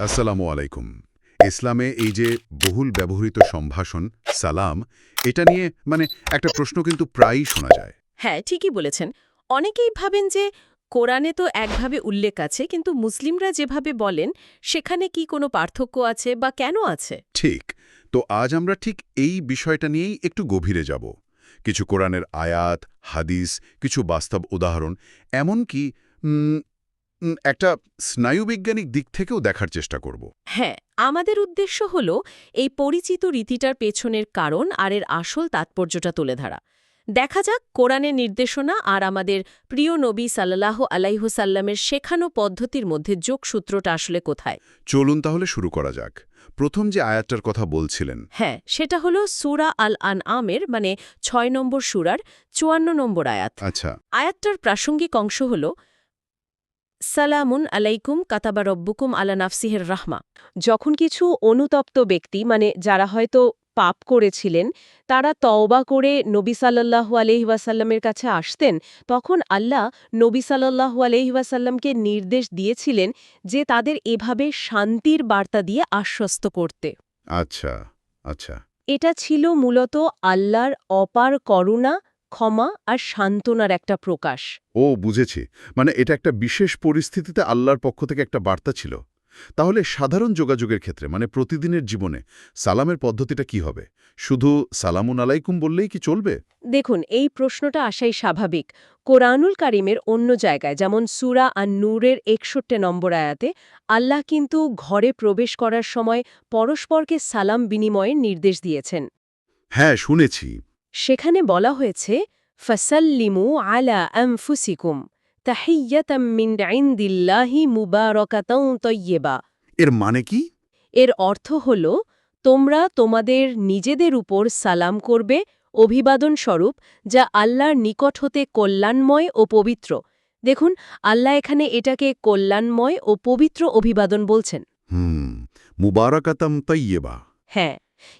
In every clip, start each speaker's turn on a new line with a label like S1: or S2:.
S1: আসসালামু আলাইকুম। ইসলামে এই যে বহুল ব্যবহৃত সম্ভাষণ সালাম এটা নিয়ে মানে একটা প্রশ্ন কিন্তু প্রায়ই শোনা যায়।
S2: হ্যাঁ ঠিকই বলেছেন। অনেকেই ভাবেন যে কোরআনে তো একভাবে উল্লেখ আছে কিন্তু মুসলিমরা যেভাবে বলেন সেখানে কি কোনো পার্থক্য আছে বা কেন আছে?
S1: ঠিক। তো আজ আমরা ঠিক এই বিষয়টা নিয়েই একটু গভীরে যাব। কিছু কোরআনের আয়াত হাদিস কিছু বাস্তব উদাহরণ এমনকি একটা স্নায়ুবিজ্ঞানিক দিক থেকেও দেখার চেষ্টা করব।
S2: হ্যাঁ আমাদের উদ্দেশ্য হল এই পরিচিত রীতিটার পেছনের কারণ আর এর আসল তাৎপর্যটা তুলে ধরা। দেখা যাক কোরআনের নির্দেশনা আর আমাদের প্রিয় নবী সাল্লাহ আলাইহুসাল্লামের শেখানো পদ্ধতির মধ্যে যোগসূত্রটা আসলে কোথায়?
S1: চলুন তাহলে শুরু করা যাক। প্রথম যে আয়াতটার কথা বলছিলেন।
S2: হ্যাঁ সেটা হলো সুরা আল আন আমের মানে ছয় নম্বর সুরার চুয়ান্ন নম্বর আয়াত।
S1: আচ্ছা।
S2: আয়াতটার প্রাসঙ্গিক অংশ হল সালামুন আলাইকুম কাতাবা রব্বুকুম আলা নাফসিহের রাহমা। যখন কিছু অনুতপ্ত ব্যক্তি মানে যারা হয়তো পাপ করেছিলেন তারা তওবা করে নবী সাল্লাহু আলহিবাসাল্লামের কাছে আসতেন তখন আল্লাহ নবী সাল্লাহু আলহিবাসাল্লামকে নির্দেশ দিয়েছিলেন যে তাদের এভাবে শান্তির বার্তা দিয়ে আশ্বস্ত করতে।
S1: আচ্ছা আচ্ছা।
S2: এটা ছিল মূলত আল্লাহর অপার করুণা ক্ষমা আর সান্ত্বনার একটা প্রকাশ।
S1: ও বুঝেছি। মানে এটা একটা বিশেষ পরিস্থিতিতে আল্লাহর পক্ষ থেকে একটা বার্তা ছিল। তাহলে সাধারণ যোগাযোগের ক্ষেত্রে মানে প্রতিদিনের জীবনে সালামের পদ্ধতিটা কি হবে? শুধু সালামুন আলাইকুম বললেই কি চলবে?
S2: দেখুন এই প্রশ্নটা আসাই স্বাভাবিক। কোরআনুল কারিমের অন্য জায়গায় যেমন সুরা আর নূরের একষট্টি নম্বর আয়াতে আল্লাহ কিন্তু ঘরে প্রবেশ করার সময় পরস্পরকে সালাম বিনিময়ের নির্দেশ দিয়েছেন।
S1: হ্যাঁ শুনেছি।
S2: সেখানে বলা হয়েছে ফসল্লিমু আলা আনফুসিকুম তাহিয়াতাম মিন ইনদিল্লাহি মুবারাকাতাও তয়্যেবা
S1: এর মানে কি?
S2: এর অর্থ হল তোমরা তোমাদের নিজেদের উপর সালাম করবে অভিবাদন স্বরূপ যা আল্লাহর নিকট হতে কল্যাণময় ও পবিত্র। দেখুন আল্লাহ এখানে এটাকে কল্যাণময় ও পবিত্র অভিবাদন বলছেন।
S1: হুম মুবারাকাতাম তৈয়েবা।
S2: হ্যাঁ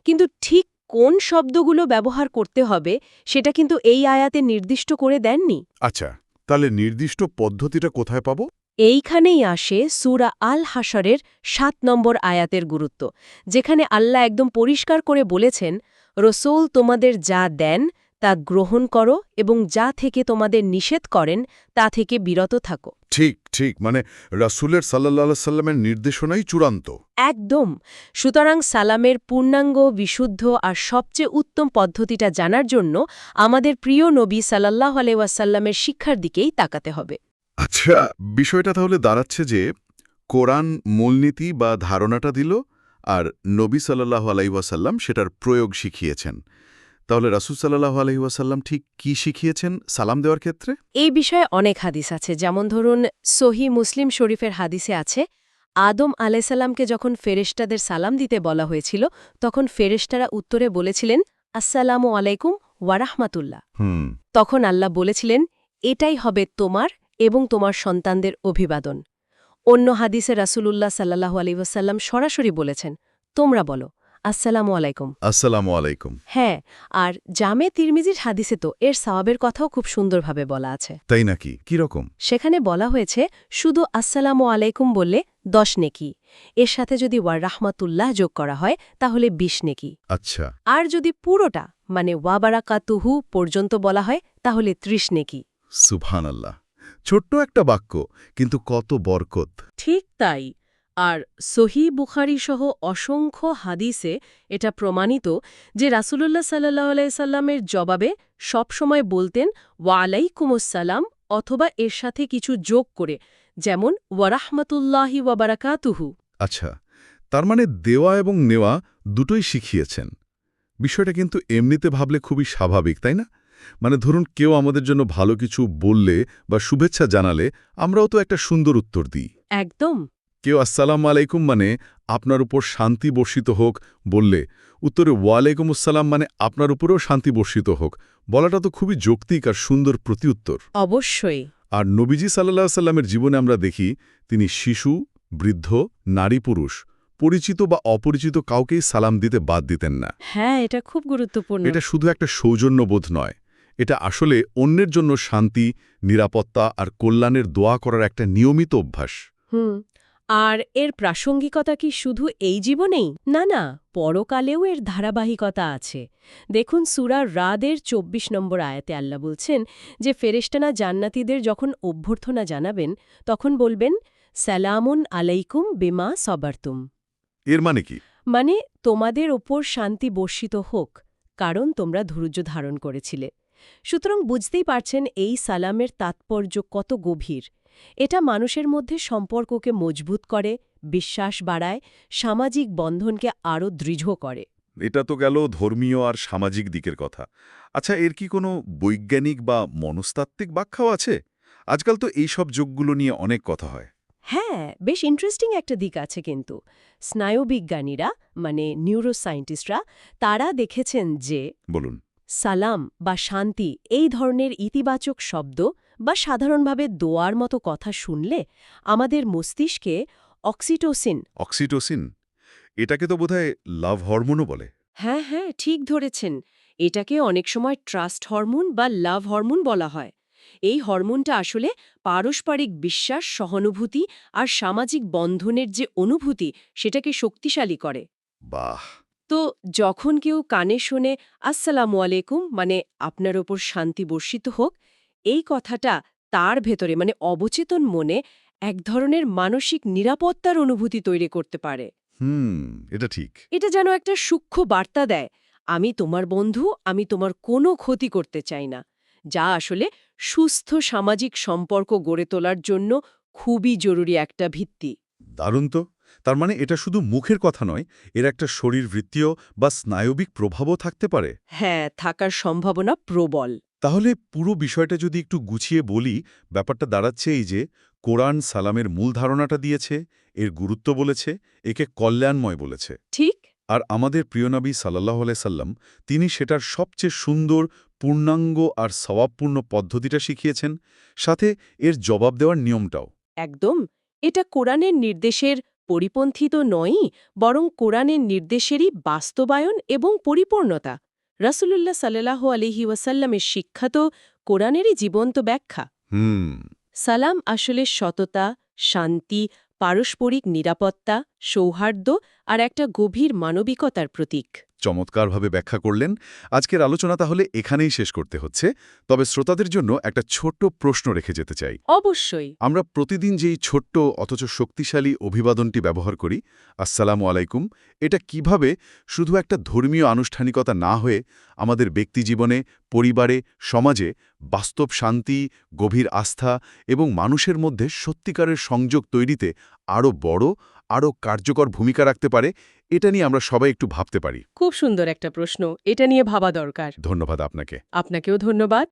S2: কিন্তু ঠিক কোন শব্দগুলো ব্যবহার করতে হবে সেটা কিন্তু এই আয়াতে নির্দিষ্ট করে দেননি।
S1: আচ্ছা তাহলে নির্দিষ্ট পদ্ধতিটা কোথায় পাব?
S2: এইখানেই আসে সুরা আল হাসরের সাত নম্বর আয়াতের গুরুত্ব যেখানে আল্লাহ একদম পরিষ্কার করে বলেছেন রসোল তোমাদের যা দেন তা গ্রহণ করো এবং যা থেকে তোমাদের নিষেধ করেন তা থেকে বিরত থাকো।
S1: ঠিক ঠিক মানে রাসুলের সাল্লাহ সাল্লামের নির্দেশনাই চূড়ান্ত।
S2: একদম। সুতরাং সালামের পূর্ণাঙ্গ বিশুদ্ধ আর সবচেয়ে উত্তম পদ্ধতিটা জানার জন্য আমাদের প্রিয় নবী সাল্লাহ আলাইসাল্লামের শিক্ষার দিকেই তাকাতে হবে।
S1: আচ্ছা বিষয়টা তাহলে দাঁড়াচ্ছে যে কোরআন মূলনীতি বা ধারণাটা দিল আর নবী সাল্লাহ আলাইসাল্লাম সেটার প্রয়োগ শিখিয়েছেন। তাহলে রাসুল সাল্লাহ আলহিউসাল্লাম ঠিক কি শিখিয়েছেন সালাম দেওয়ার ক্ষেত্রে?
S2: এই বিষয়ে অনেক হাদিস আছে। যেমন ধরুন সহি মুসলিম শরীফের হাদিসে আছে আদম আলাইসাল্লামকে যখন ফেরেশতাদের সালাম দিতে বলা হয়েছিল তখন ফেরেশতারা উত্তরে বলেছিলেন আসসালামু আলাইকুম ওয়ারাহমাতুল্লাহ তখন আল্লাহ বলেছিলেন এটাই হবে তোমার এবং তোমার সন্তানদের অভিবাদন। অন্য হাদিসে রাসূলুল্লাহ সাল্লাহু আলাইসাল্লাম সরাসরি বলেছেন তোমরা বলো। আসসালামু আলাইকুম।
S1: আসসালামু আলাইকুম।
S2: হ্যাঁ আর জামে তিরমিজির হাদিসে তো এর সওয়াবের কথাও খুব সুন্দরভাবে বলা আছে।
S1: তাই নাকি? কি রকম?
S2: সেখানে বলা হয়েছে শুধু আসসালামু আলাইকুম বললে দশ নেকি। এর সাথে যদি ওয়ার রাহমাতুল্লাহ যোগ করা হয় তাহলে বিশ নেকি।
S1: আচ্ছা।
S2: আর যদি পুরোটা মানে ওয়াবারাকাতুহু পর্যন্ত বলা হয় তাহলে ত্রিশ নেকি।
S1: সুবহান আল্লাহ ছোট্ট একটা বাক্য কিন্তু কত বরকত।
S2: ঠিক তাই। আর সহি বুখারি সহ অসংখ্য হাদিসে এটা প্রমাণিত যে রাসুলুল্লাহ সাল্লাহ আলাইসাল্লামের জবাবে সবসময় বলতেন ওয়ালাইকুমুসালাম অথবা এর সাথে কিছু যোগ করে যেমন ওয়ারাহমতুল্লাহি ওয়াবারাকাতুহু
S1: আচ্ছা তার মানে দেওয়া এবং নেওয়া দুটোই শিখিয়েছেন। বিষয়টা কিন্তু এমনিতে ভাবলে খুবই স্বাভাবিক তাই না? মানে ধরুন কেউ আমাদের জন্য ভালো কিছু বললে বা শুভেচ্ছা জানালে আমরাও তো একটা সুন্দর উত্তর দিই।
S2: একদম।
S1: কেউ আসসালাম আলাইকুম মানে আপনার উপর শান্তি বর্ষিত হোক বললে। উত্তরে ওয়ালাইকুম আসসালাম মানে আপনার উপরেও শান্তি বর্ষিত হোক। বলাটা তো খুবই যৌক্তিক আর সুন্দর প্রতিউত্তর।
S2: অবশ্যই।
S1: আর নবীজি সাল্লাহ সাল্লামের জীবনে আমরা দেখি তিনি শিশু বৃদ্ধ নারী পুরুষ পরিচিত বা অপরিচিত কাউকেই সালাম দিতে বাদ দিতেন না।
S2: হ্যাঁ এটা খুব গুরুত্বপূর্ণ।
S1: এটা শুধু একটা সৌজন্যবোধ নয় এটা আসলে অন্যের জন্য শান্তি নিরাপত্তা আর কল্যাণের দোয়া করার একটা নিয়মিত অভ্যাস।
S2: হুম। আর এর প্রাসঙ্গিকতা কি শুধু এই জীবনেই? না না পরকালেও এর ধারাবাহিকতা আছে। দেখুন সুরার রাদের ২৪ নম্বর আয়াতে আল্লাহ বলছেন যে ফেরেশতানা জান্নাতীদের যখন অভ্যর্থনা জানাবেন তখন বলবেন সালামুন আলাইকুম বিমা সবারতুম।
S1: এর মানে কি?
S2: মানে তোমাদের ওপর শান্তি বর্ষিত হোক কারণ তোমরা ধৈর্য ধারণ করেছিলে। সুতরাং বুঝতেই পারছেন এই সালামের তাৎপর্য কত গভীর। এটা মানুষের মধ্যে সম্পর্ককে মজবুত করে বিশ্বাস বাড়ায় সামাজিক বন্ধনকে আরও দৃঢ় করে।
S1: এটা তো গেল ধর্মীয় আর সামাজিক দিকের কথা। আচ্ছা এর কি কোনো বৈজ্ঞানিক বা মনস্তাত্ত্বিক ব্যাখ্যাও আছে? আজকাল তো এই সব যোগগুলো নিয়ে অনেক কথা হয়।
S2: হ্যাঁ বেশ ইন্টারেস্টিং একটা দিক আছে কিন্তু। স্নায়ুবিজ্ঞানীরা মানে নিউরোসায়েন্টিস্টরা তারা দেখেছেন যে
S1: বলুন।
S2: সালাম বা শান্তি এই ধরনের ইতিবাচক শব্দ বা সাধারণভাবে দোয়ার মতো কথা শুনলে আমাদের মস্তিষ্কে অক্সিটোসিন
S1: অক্সিটোসিন? এটাকে তো বোধহয় লাভ হরমোনও বলে।
S2: হ্যাঁ হ্যাঁ ঠিক ধরেছেন। এটাকে অনেক সময় ট্রাস্ট হরমোন বা লাভ হরমোন বলা হয়। এই হরমোনটা আসলে পারস্পরিক বিশ্বাস সহানুভূতি আর সামাজিক বন্ধনের যে অনুভূতি সেটাকে শক্তিশালী করে।
S1: বাহ!
S2: তো যখন কেউ কানে শোনে আসসালামু আলাইকুম মানে আপনার ওপর শান্তি বর্ষিত হোক এই কথাটা তার ভেতরে মানে অবচেতন মনে এক ধরনের মানসিক নিরাপত্তার অনুভূতি তৈরি করতে পারে।
S1: হুম এটা ঠিক।
S2: এটা যেন একটা সূক্ষ্ম বার্তা দেয় আমি তোমার বন্ধু আমি তোমার কোনো ক্ষতি করতে চাই না। যা আসলে সুস্থ সামাজিক সম্পর্ক গড়ে তোলার জন্য খুবই জরুরি একটা ভিত্তি।
S1: দারুণ তো। তার মানে এটা শুধু মুখের কথা নয় এর একটা শরীরবৃত্তীয় বা স্নায়বিক প্রভাবও থাকতে পারে?
S2: হ্যাঁ থাকার সম্ভাবনা প্রবল।
S1: তাহলে পুরো বিষয়টা যদি একটু গুছিয়ে বলি ব্যাপারটা দাঁড়াচ্ছে এই যে কোরআন সালামের মূল ধারণাটা দিয়েছে এর গুরুত্ব বলেছে একে কল্যাণময় বলেছে।
S2: ঠিক।
S1: আর আমাদের প্রিয়নবী সাল্লাহ সাল্লাম তিনি সেটার সবচেয়ে সুন্দর পূর্ণাঙ্গ আর স্বভাবপূর্ণ পদ্ধতিটা শিখিয়েছেন সাথে এর জবাব দেওয়ার নিয়মটাও।
S2: একদম। এটা কোরআনের নির্দেশের পরিপন্থী তো নয়ই বরং কোরআনের নির্দেশেরই বাস্তবায়ন এবং পরিপূর্ণতা। রাসূলুল্লাহ সাল্লাহ আলিহি ওয়াসাল্লামের শিক্ষা তো কোরআনেরই জীবন্ত ব্যাখ্যা। সালাম আসলে সততা শান্তি পারস্পরিক নিরাপত্তা সৌহার্দ্য আর একটা গভীর মানবিকতার প্রতীক।
S1: চমৎকারভাবে ব্যাখ্যা করলেন। আজকের আলোচনা তাহলে এখানেই শেষ করতে হচ্ছে। তবে শ্রোতাদের জন্য একটা ছোট্ট প্রশ্ন রেখে যেতে চাই।
S2: অবশ্যই।
S1: আমরা প্রতিদিন যেই ছোট্ট অথচ শক্তিশালী অভিবাদনটি ব্যবহার করি আসসালামু আলাইকুম এটা কীভাবে শুধু একটা ধর্মীয় আনুষ্ঠানিকতা না হয়ে আমাদের ব্যক্তিজীবনে পরিবারে সমাজে বাস্তব শান্তি গভীর আস্থা এবং মানুষের মধ্যে সত্যিকারের সংযোগ তৈরিতে আরও বড় আরও কার্যকর ভূমিকা রাখতে পারে এটা নিয়ে আমরা সবাই একটু ভাবতে পারি।
S2: খুব সুন্দর একটা প্রশ্ন এটা নিয়ে ভাবা দরকার।
S1: ধন্যবাদ আপনাকে।
S2: আপনাকেও ধন্যবাদ।